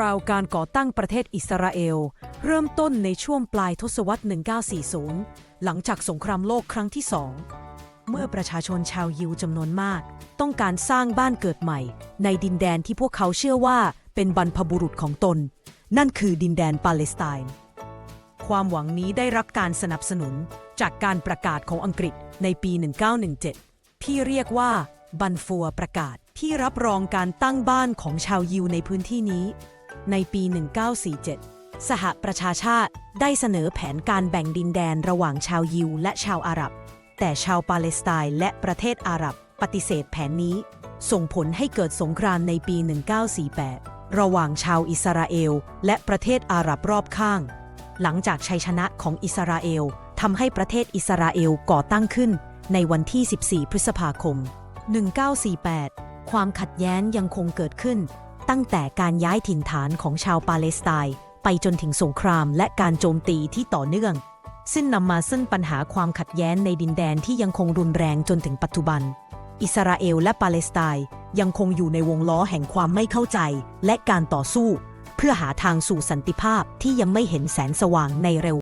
ราวการก่อตั้งประเทศอิสราเอล เริ่มต้นในช่วงปลายทศวรรษ 1940 หลังจากสงครามโลกครั้งที่สอง เมื่อประชาชนชาวยิวจำนวนมาก ต้องการสร้างบ้านเกิดใหม่ ในดินแดนที่พวกเขาเชื่อว่าเป็นบรรพบุรุษของตน นั่นคือดินแดนปาเลสไตน์ ความหวังนี้ได้รับการสนับสนุนจากการประกาศของอังกฤษในปี 1917 ที่เรียกว่าบันฟัวประกาศที่รับรองการตั้งบ้านของชาวยิวในพื้นที่นี้ ในปี 1947 สหประชาชาติได้เสนอแผนการแบ่งดินแดนระหว่างชาวยิวและชาวอาหรับ แต่ชาวปาเลสไตน์และประเทศอาหรับปฏิเสธแผนนี้ ส่งผลให้เกิดสงครามในปี 1948 ระหว่างชาวอิสราเอล และประเทศอาหรับรอบข้าง หลังจากชัยชนะของอิสราเอลทำให้ประเทศอิสราเอลก่อตั้งขึ้นในวันที่ 14 พฤษภาคม 1948 ความขัดแย้งยังคงเกิดขึ้น ตั้งแต่การย้ายถิ่นฐานของชาวปาเลสไตน์ไปจนถึงสงครามและการโจมตีที่ต่อเนื่อง ซึ่งนำมาซึ่งปัญหาความขัดแย้งในดินแดนที่ยังคงรุนแรงจนถึงปัจจุบัน อิสราเอลและปาเลสไตน์ยังคงอยู่ในวงล้อแห่งความไม่เข้าใจ และการต่อสู้ เพื่อหาทางสู่สันติภาพที่ยังไม่เห็นแสงสว่างในเร็ว